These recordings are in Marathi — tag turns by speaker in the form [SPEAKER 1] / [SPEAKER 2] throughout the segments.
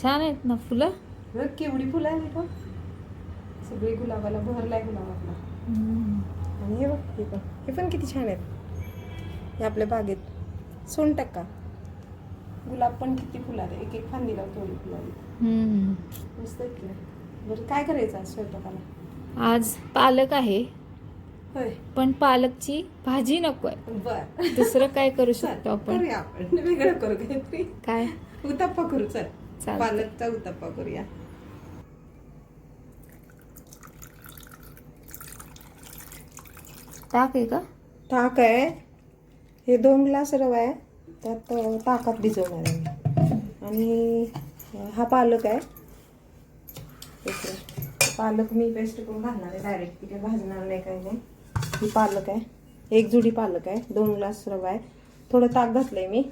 [SPEAKER 1] छान आहेत ना फुलं?
[SPEAKER 2] बघ केवढी फुलं आहे का सगळी गुलाबाला भरलाय गुलाब आपला आणि हे बघ हे पण. हे पण किती छान आहेत. हे आपल्या बागेत. सोन टक्का. गुलाब पण किती फुलं आले एक एक फांदीला थोडी फुलं. मस्त आहेत नाही? बरं काय करायचं आज स्वयंपाकाला?
[SPEAKER 1] आज पालक आहे.
[SPEAKER 2] होय.
[SPEAKER 1] पण पालकची भाजी नको आहे.
[SPEAKER 2] बर.
[SPEAKER 1] दुसरं काय करू शकतो आपण?
[SPEAKER 2] वेगळं करू
[SPEAKER 1] काय?
[SPEAKER 2] उतप्पा करू चल. पालकचा उतप्पा करूया.
[SPEAKER 1] ताक आहे का?
[SPEAKER 2] ताक आहे. हे दोन ग्लास रवा आहे. त्यात ताकात भिजवणार आहे आणि हा पालक आहे. पालक मी पेस्ट करून घालणार आहे डायरेक्ट तिथे भाजणार नाही काही नाही. ही पालक आहे. एक जुडी पालक आहे. दोन ग्लास रवा आहे. थोडं ताक घातलं आहे मी.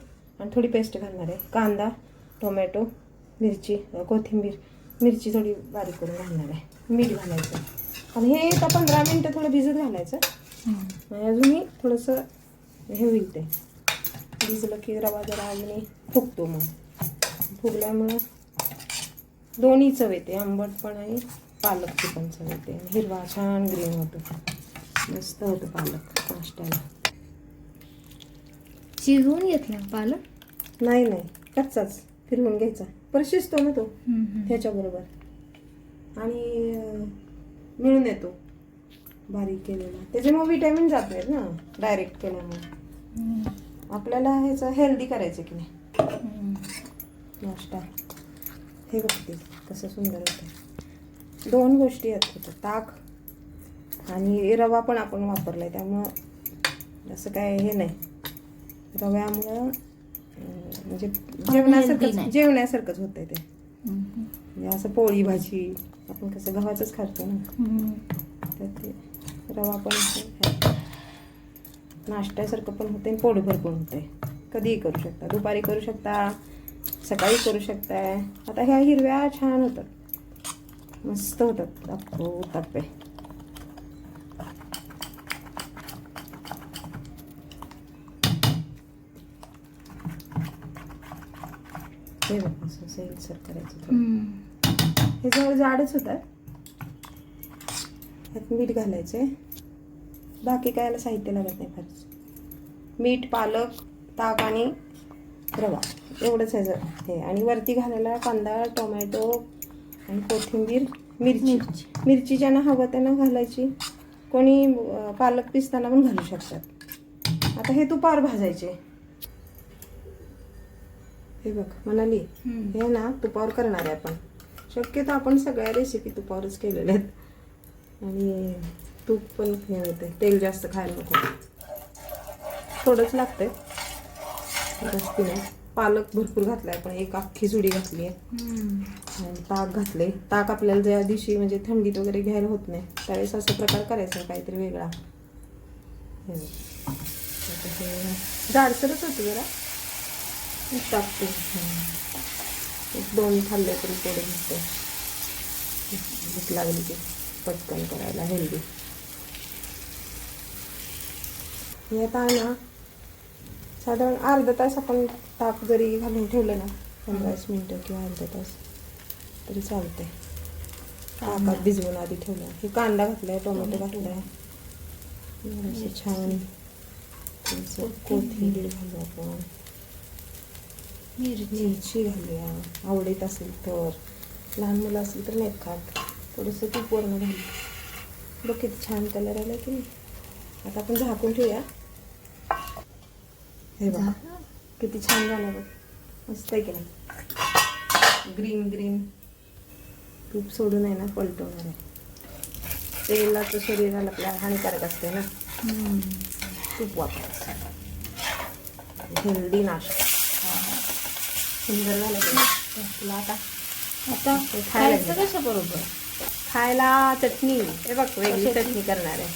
[SPEAKER 2] आणि थोडी पेस्ट घालणार आहे. कांदा टोमॅटो. मिरची कोथिंबीर मिरची थोडी बारीक करून घालणार आहे. मीठ घालायचं. आणि हे आता पंधरा मिनटं थोडं भिजत घालायचं. आणि अजून मी थोडंसं हे होईल ते भिजलं की रवा जरा अजून फुगतो मग. फुगल्यामुळं दोन्ही चव येते. आंबट पण आणि पालकची पण चव येते. हिरवा छान ग्रीन होतो. मस्त होतं पालक नाश्त्याला.
[SPEAKER 1] शिजवून घेतला पालक?
[SPEAKER 2] नाही नाही. कच्चाच. फिरवून घ्यायचा. परत शिजतो ना तो
[SPEAKER 1] हम्म.
[SPEAKER 2] ह्याच्याबरोबर. आणि मिळून येतो बारीक केलेला. त्याच्यामुळे विटॅमिन जात नाहीत ना डायरेक्ट केल्यामुळे. आपल्याला ह्याचं हेल्दी करायचं की नाही. नाश्ता हे बघते कसं सुंदर होतं. दोन गोष्टी आहेत ताक आणि रवा पण आपण वापरला आहे त्यामुळं असं काय हे नाही. रव्यामुळं म्हणजे जेवणासारखंच. जेवण्यासारखंच होतंय ते. म्हणजे असं पोळी भाजी आपण कसं गव्हाचंच खातो ना. तर ते रवा पण नाश्त्यासारखं पण होते आणि पोटभर पण होते कधीही करू शकता. दुपारी करू शकता सकाळी करू शकताय. आता ह्या हिरव्या छान होतात. मस्त होतात. अप्पो हे बघ असं सैलसर करायचं. हे जवळ जाडच होतात ह्यात मीठ घालायचे बाकी काय याला साहित्य लागत नाही फारच. मीठ पालक ताक आणि रवा. एवढंच आहे जर. हे आणि वरती घालायला कांदा टोमॅटो आणि कोथिंबीर मिरची.
[SPEAKER 1] मिरची.
[SPEAKER 2] ज्यांना हवं त्यांना घालायची. कोणी पालक पिसताना पण घालू शकतात. आता हे तुपावर भाजायचे. हे बघ म्हणाली. हे ना तुपावर करणार आहे आपण. शक्यतो आपण सगळ्या रेसिपी तुपावरच केलेल्या आहेत. आणि तूप पण हे होते तेल जास्त खायला नको. थोडंच लागतंय. जास्ती नाही. पालक भरपूर घातलाय आपण एक अख्खी जुडी घातली आहे. ताक घातले ताक आपल्याला ज्या दिवशी म्हणजे थंडीत वगैरे घ्यायला होत नाही त्यावेळेस असा प्रकार करायचा काहीतरी वेगळा. जाडसरच होतं जरा. टाकते. एक दोन खाल्ले तरी थोडे होते. भूक लागली की पटकन करायला हेल्दी हे आहे ना साधारण अर्धा तास आपण ताक जरी घालून ठेवलं ना पंधरा वीस मिनटं किंवा अर्धा तास तरी चालते ताकात भिजवून आधी ठेवलं. हे कांदा घातलाय टोमॅटो घातलाय. असं छान कोथिंबीर घालू आपण.
[SPEAKER 1] मिरची
[SPEAKER 2] मिरची घालूया आवडत असेल तर. लहान मुलं असेल तर नाहीत खात. थोडंसं तूप वरण घालू. बघ किती छान कलर आला की नाही. आता आपण झाकून ठेवूया. हे बघ. किती छान झालं बघ. मस्त आहे की नाही. Green green. तूप सोडून आहे ना पलटवणार आहे. तेलाचं शरीराला आपल्या हानिकारक असते ना. तूप वापरायचं. हेल्दी नाश्ता. सुंदर झालं? तुला आता
[SPEAKER 1] आता खायचं कशा बरोबर
[SPEAKER 2] खायला चटणी. हे बघ वेगळी चटणी करणार आहे.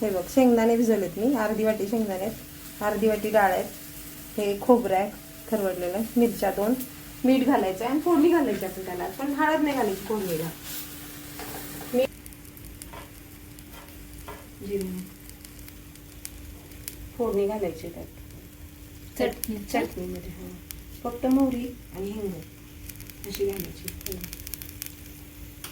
[SPEAKER 2] हे बघ शेंगदाणे भिजवलेत मी अर्धी वाटी शेंगदाणे आहेत अर्धी वाटी डाळ आहेत हे खोबरं आहे खरवडलेलं मिरच्या दोन मीठ घालायचं आहे आणि फोडणी घालायची आपण त्याला पण हळद नाही घालायची फोडणीला. फोडणी घालायची त्यात.
[SPEAKER 1] चटणी
[SPEAKER 2] चटणीमध्ये हा. फक्त मोहरी आणि हिंग अशी घालायची.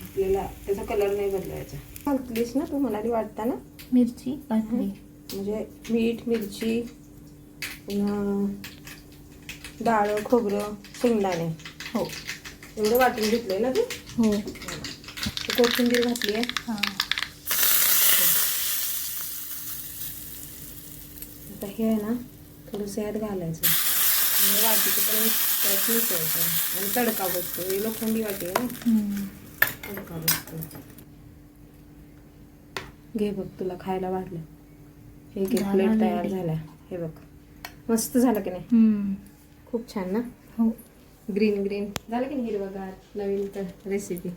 [SPEAKER 2] आपल्याला त्याचा कलर नाही बदलायचा. घालतलीस ना तू म्हणाली वाटताना
[SPEAKER 1] मिरची
[SPEAKER 2] म्हणजे मीठ मिरची पुन्हा डाळ खोबरं शेंगदाणे.
[SPEAKER 1] हो.
[SPEAKER 2] एवढं वाटून घेतलंय ना तू?
[SPEAKER 1] हो.
[SPEAKER 2] कोथिंबीर घातली आहे
[SPEAKER 1] हां.
[SPEAKER 2] आता हे आहे ना थोडंसं यात घालायचं म्हणजे वाटीचं पण त्यात मिसळायचं आणि तडका बसतो. ही लोखंडी वाटी आहे ना. तडका बसतो. घे बघ तुला खायला वाटलं. हे घे प्लेट तयार. झाला हे बघ. मस्त झालं की नाही. खूप छान ना?
[SPEAKER 1] हो.
[SPEAKER 2] Green green. झालं की नाही हिरवगार? नवीन तर रेसिपी